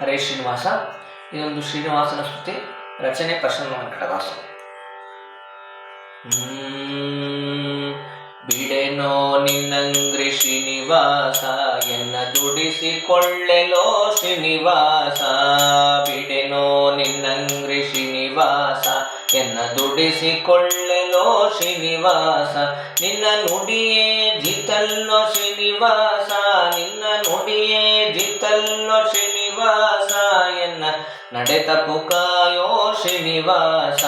ಹರೇ ಶ್ರೀನಿವಾಸ. ಇದೊಂದು ಶ್ರೀನಿವಾಸನ ಸ್ತುತಿ, ರಚನೆ ಪ್ರಸನ್ನ ವೆಂಕಟದಾಸ. ಬಿಡೆನೋ ನಿನ್ನಂಗ್ರಿ ಶ್ರೀನಿವಾಸ, ಎನ್ನ ದುಡಿಸಿಕೊಳ್ಳೆಲೋ ಶ್ರೀನಿವಾಸ. ಬಿಡೆನೋ ನಿನ್ನಂಗ್ರಿ ಶ್ರೀನಿವಾಸ, ಎನ್ನ ದುಡಿಸಿಕೊಳ್ಳೆಲೋ ಶ್ರೀನಿವಾಸ. ನಿನ್ನ ನುಡಿಯೇ ಜಿತಲ್ಲೋ ಶ್ರೀನಿವಾಸ, ನಿನ್ನ ನುಡಿಯೇ ಜಿತಲ್ಲೋ ಶ್ರೀನಿವಾಸ ಎನ್ನ ನಡೆತ ಪುಕಾಯೋ ಶ್ರೀನಿವಾಸ.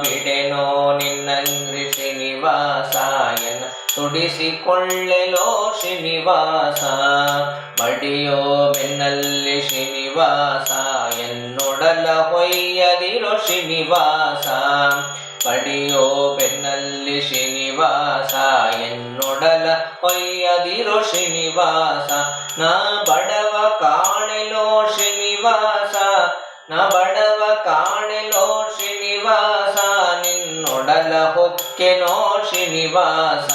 ಬಿಡೆನೋ ನಿನ್ನಂಗ್ರಿ ಶ್ರೀನಿವಾಸ ಎನ್ನ ತುಡಿಸಿಕೊಳ್ಳೆಲೋ ಶ್ರೀನಿವಾಸ. ಬಡಿಯೋ ಬೆನ್ನಲ್ಲಿ ಶ್ರೀನಿವಾಸ ಎನ್ನೊಡಲ ಹೊಯ್ಯದಿರೋ ಶ್ರೀನಿವಾಸ. ಬಡಿಯೋ ಬೆನ್ನಲ್ಲಿ ಶ್ರೀನಿವಾಸ ಎನ್ನೊಡಲ ಹೊಯ್ಯದಿರೋ ಶ್ರೀನಿವಾಸ. ನಾ ಬಡವ ಕಾಣೆಲೋ ಶ್ರೀನಿವಾಸ ನಿನ್ನೊಡಲ ಹೊಕ್ಕೆನೋ ಶ್ರೀನಿವಾಸ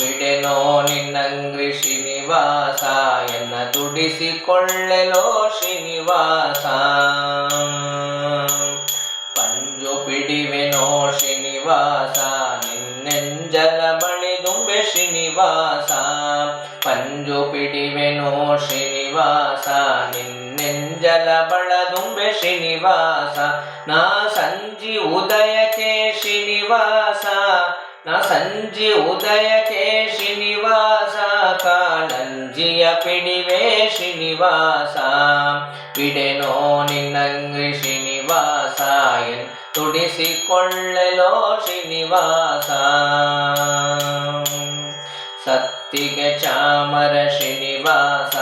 ಬಿಡೆನೋ, ನಿನ್ನಂಗ್ರಿ ಶ್ರೀನಿವಾಸ, ಎನ್ನ ದುಡಿಸಿಕೊಳ್ಳೆಲೋ ಶ್ರೀನಿವಾಸ ಪಂಜು ಪಿಡಿವೆನೋ ಶ್ರೀನಿವಾಸ, ನಿನ್ನೆಂಜಲ ಬಳಿದುಂಬೆ ಶ್ರೀನಿವಾಸ. ಪಂಜು ಪಿಡಿವೆನೋ ಶ್ರೀನಿವಾಸ ನಿನ್ನೆಂಜಲ ಬಳದುಂಬೆ ಶ್ರೀನಿವಾಸ ನಾ ಸಂಜಿ ಉದಯಕ್ಕೆ ಶ್ರೀನಿವಾಸ ನಾ ಸಂಜಿ ಉದಯಕ್ಕೆ ಶ್ರೀನಿವಾಸ ಕಾಳಂಜಿಯ ಪಿಡಿವೆ ಶ್ರೀನಿವಾಸ ಬಿಡೆನೋ ನಿನ್ನಂಗ್ರಿ ಶ್ರೀನಿವಾಸ ಎನ್ ತುಡಿಸಿಕೊಳ್ಳಲೋ ಶ್ರೀನಿವಾಸ ಸತ್ತಿಗೆ ಚಾಮರ ಶ್ರೀನಿವಾಸ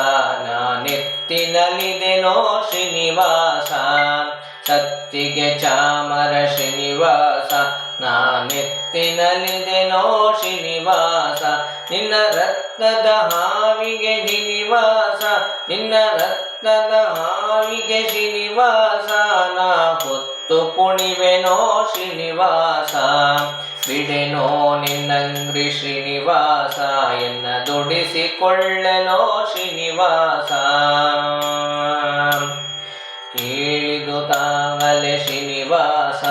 ನಾನೆತ್ತಿನಲಿದೆನೋ ಶ್ರೀನಿವಾಸ. ಸತ್ತಿಗೆ ಚಾಮರ ಶ್ರೀನಿವಾಸ ನಾನೆತ್ತಿನಲಿದೆನೋ ಶ್ರೀನಿವಾಸ. ನಿನ್ನ ರತ್ನದ ಹಾವಿಗೆ ಶ್ರೀನಿವಾಸ, ನಿನ್ನ ರತ್ನದ ಹಾವಿಗೆ ಶ್ರೀನಿವಾಸ. ನಾ ಹೊತ್ತು ಕುಣಿವೆನೋ ಶ್ರೀನಿವಾಸ. ಬಿಡೆನೋ ನಿನ್ನಂಗ್ರಿ ಶ್ರೀನಿವಾಸ ಎನ್ನ ದುಡಿಸಿಕೊಳ್ಳಲೋ ಶ್ರೀನಿವಾಸ. ಕೇಳಿದು ತಾಗಲೆ ಶ್ರೀನಿವಾಸ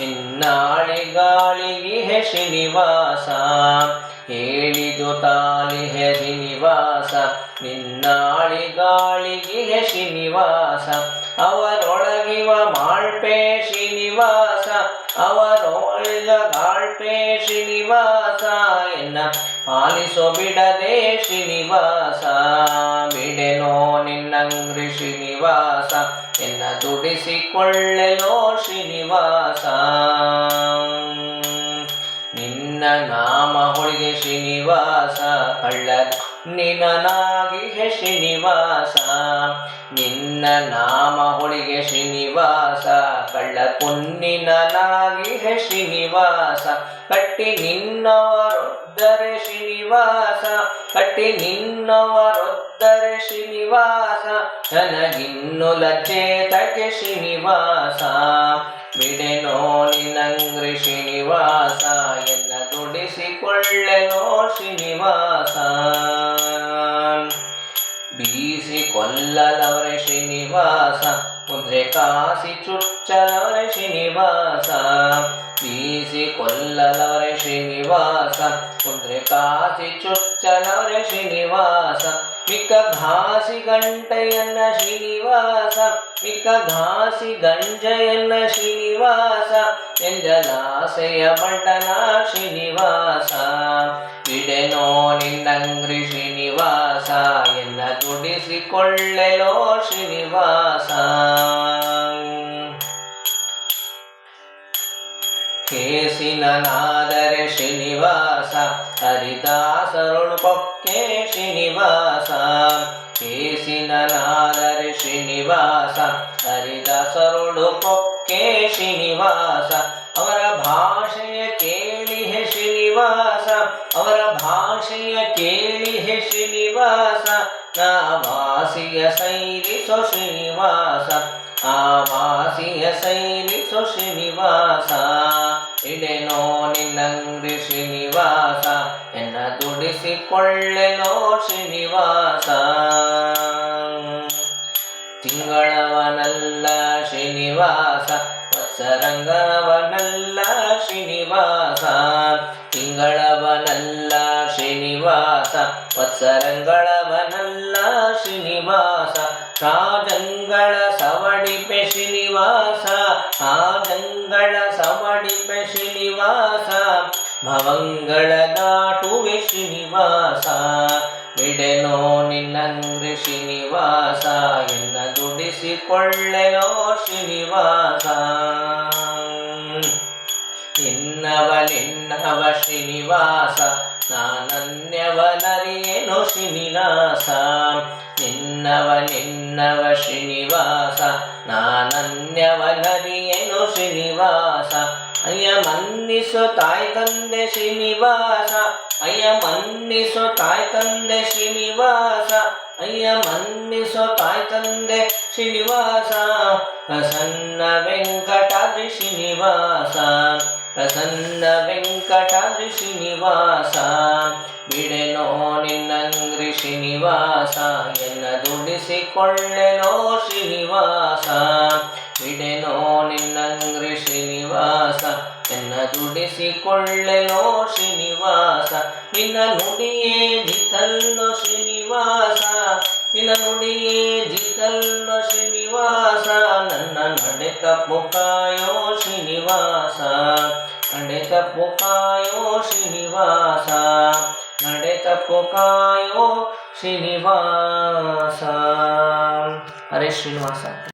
ಇನ್ನಾಳಿ ಗಾಳಿಗೆ ಹೆ ಶ್ರೀನಿವಾಸ. ಹೇಳಿದು ತಾಲಿಹೆ ಶ್ರೀನಿವಾಸ ನಿನ್ನಾಳಿ ಗಾಳಿಗೆ ಹೆ ಶ್ರೀನಿವಾಸ. ಅವರೊಳಗಿವ ಮಾಳ್ಪೆ ಶ್ರೀನಿವಾಸ ಅವರೊಳಗ ಗಾಳ್ಪೆ ಶ್ರೀನಿವಾಸ, ಎನ್ನ ಪಾಲಿಸೋ ಬಿಡದೆ ಶ್ರೀನಿವಾಸ. ಬಿಡೆನೋ ನಿನ್ನಂಗ್ರಿ ಶ್ರೀನಿವಾಸ, ಎನ್ನ ದುಡಿಸಿಕೊಳ್ಳೆಲೋ ಶ್ರೀನಿವಾಸ. ನಿನ್ನ ನಾಮ ಹೊಳಿಗೆ ಶ್ರೀನಿವಾಸ ಕಳ್ಳ ನಿನನಾಗಿ ಹೆ ಶ್ರೀನಿವಾಸ. ನಿನ್ನ ನಾಮ ಹೊಳಿಗೆ ಶ್ರೀನಿವಾಸ ಕಳ್ಳ ಪುಣ್ಣಿನನಾಗಿ ಹೆ ಶ್ರೀನಿವಾಸ. ಕಟ್ಟಿ ನಿನ್ನವರೊದ್ದರೆ ಶ್ರೀನಿವಾಸ, ಕಟ್ಟಿ ನಿನ್ನವರೊದ್ದರೆ ಶ್ರೀನಿವಾಸ. ನನಗಿನ್ನು ಲಚೇತಕ್ಕೆ ಶ್ರೀನಿವಾಸ. ಬಿಡೆನೋ ನಿನ್ನಂಗ್ರಿ ಶ್ರೀನಿವಾಸ ಎನ್ನ ದುಡಿಸಿಕೊಳ್ಳೆನೋ ಶ್ರೀನಿವಾಸ ಬೀಸಿ ಕೊಲ್ಲಲವರೆ ಶ್ರೀನಿವಾಸ ಮುದ್ರೆ ಕಾಸಿ ಚುಚ್ಚಲವರೆ ಶ್ರೀನಿವಾಸ ಬೀಸಿ ಕೊಲ್ಲಲವರೆ ಶ್ರೀನಿವಾಸ ಮುದ್ರೆ ಕಾಸಿ ಚುಚ್ಚಲವರೆ ಶ್ರೀನಿವಾಸ ಮಿಕ್ಕ ಘಾಸಿ ಗಂಟೆಯನ್ನ ಶ್ರೀನಿವಾಸ ಮಿಕ್ಕ ಘಾಸಿ ಗಂಜೆಯನ್ನ ಶ್ರೀನಿವಾಸ ಎಂಜಲಾಸೆಯ ಬಂಟನ ಶ್ರೀನಿವಾಸ ಬಿಡೆನೋ ನಿನ್ನಂಗ್ರಿ ಶ್ರೀನಿವಾಸ ಎನ್ನ ದುಡಿಸಿಕೊಳ್ಳೆಲೋ ಶ್ರೀನಿವಾಸ ಕೇಸಿನನಾದರೆ ಶ್ರೀನಿವಾಸ ಹರಿದಾಸರುಳು ಪೊಕ್ಕೆ ಶ್ರೀನಿವಾಸ ಕೇಸಿನನಾದರೆ ಶ್ರೀನಿವಾಸ ಹರಿದಾಸರುಳು ಪೊಕ್ಕೆ ಶ್ರೀನಿವಾಸ ಅವರ ಭಾಷೆಯ ಕೇಳಿ ಹೆ ಶ್ರೀನಿವಾಸ ಅವರ ಭಾಷೆಯ ಕೇಳಿ ಹೆ ಶ್ರೀನಿವಾಸ ನಾ ವಾಸಿಯ ಸೈರಿಸೋ ಶ್ರೀನಿವಾಸ ಆ ವಾಸಿಯ ಸೈರಿಸೋ ಶ್ರೀನಿವಾಸ ಇಡೆನೋ ನಿನ್ನಂಗ್ರಿ ಶ್ರೀನಿವಾಸ, ಎನ್ನ ದುಡಿಸಿಕೊಳ್ಳೆನೋ ಶ್ರೀನಿವಾಸ. ತಿಂಗಳವನಲ್ಲ ಶ್ರೀನಿವಾಸ ವತ್ಸರಂಗವನಲ್ಲ ಶ್ರೀನಿವಾಸ. ತಿಂಗಳವನಲ್ಲ ಶ್ರೀನಿವಾಸ ವತ್ಸರಂಗಳವನಲ್ಲ ಶ್ರೀನಿವಾಸ. ರಾಜಂಗಳ ಸವಡಿಪೆ ಶ್ರೀನಿವಾಸ ರಾಜಂಗಳ ಸಮಡಿಪೆ ಶ್ರೀನಿವಾಸ, ಭವಂಗಳ ದಾಟುವೆ ಶ್ರೀನಿವಾಸ, ಬಿಡೆನೋ ನಿನ್ನಂಗ್ರಿ ಶ್ರೀನಿವಾಸ, ಎನ್ನ ದುಡಿಸಿಕೊಳ್ಳೆನೋ ಶ್ರೀನಿವಾಸ. ನಿನ್ನವ ನಿನ್ನವ ಶ್ರೀನಿವಾಸ ನಾನನ್ಯವನರಿಯೇನೋ ಶ್ರೀನಿವಾಸ. ನಿನ್ನವ ನಿನ್ನವ ಶ್ರೀನಿವಾಸ. ನಾನನ್ಯವನರಿಯೇನು ಶ್ರೀನಿವಾಸ. ಅಯ್ಯ, ಮನ್ನಿಸು ತಾಯಿ ತಂದೆ ಶ್ರೀನಿವಾಸ. ಅಯ್ಯ, ಮನ್ನಿಸು ತಾಯಿ ತಂದೆ ಶ್ರೀನಿವಾಸ. ಅಯ್ಯ, ಮನ್ನಿಸು ತಾಯಿ ತಂದೆ ಶ್ರೀನಿವಾಸ. ಪ್ರಸನ್ನ ವೆಂಕಟಾದ್ರಿ ಶ್ರೀನಿವಾಸ. ಪ್ರಸನ್ನ ವೆಂಕಟಾದ್ರಿ ಶ್ರೀನಿವಾಸ ಬಿಡೆನೋ ನಿನ್ನಂಗ್ರಿ ಶ್ರೀನಿವಾಸ ಎನ್ನ ದುಡಿಸಿಕೊಳ್ಳೆನೋ ಶ್ರೀನಿವಾಸ, ಬಿಡೆನೋ ನಿನ್ನಂಗ್ರಿ ಶ್ರೀನಿವಾಸ ಎನ್ನ ದುಡಿಸಿಕೊಳ್ಳೆನೋ ಶ್ರೀನಿವಾಸ, ನಿನ್ನ ನುಡಿಯೇ ಜಿತಲ್ಲೋ ಶ್ರೀನಿವಾಸ, ನಿನ್ನ ನುಡಿಯೇ ಜಿತಲ್ಲೋ ಶ್ರೀನಿವಾಸ, ನನ್ನ ನಡೆ ತಪ್ಪು ಕಾಯೋ ಶ್ರೀನಿವಾಸ ನಡೆತ ಪುಕಾಯೋ ಕಾಯೋ ಶ್ರೀನಿವಾಸ ನಡೆತ ಪುಕಾಯೋ ಕಾಯೋ ಶ್ರೀನಿವಾಸ. ಹರೇ ಶ್ರೀನಿವಾಸ.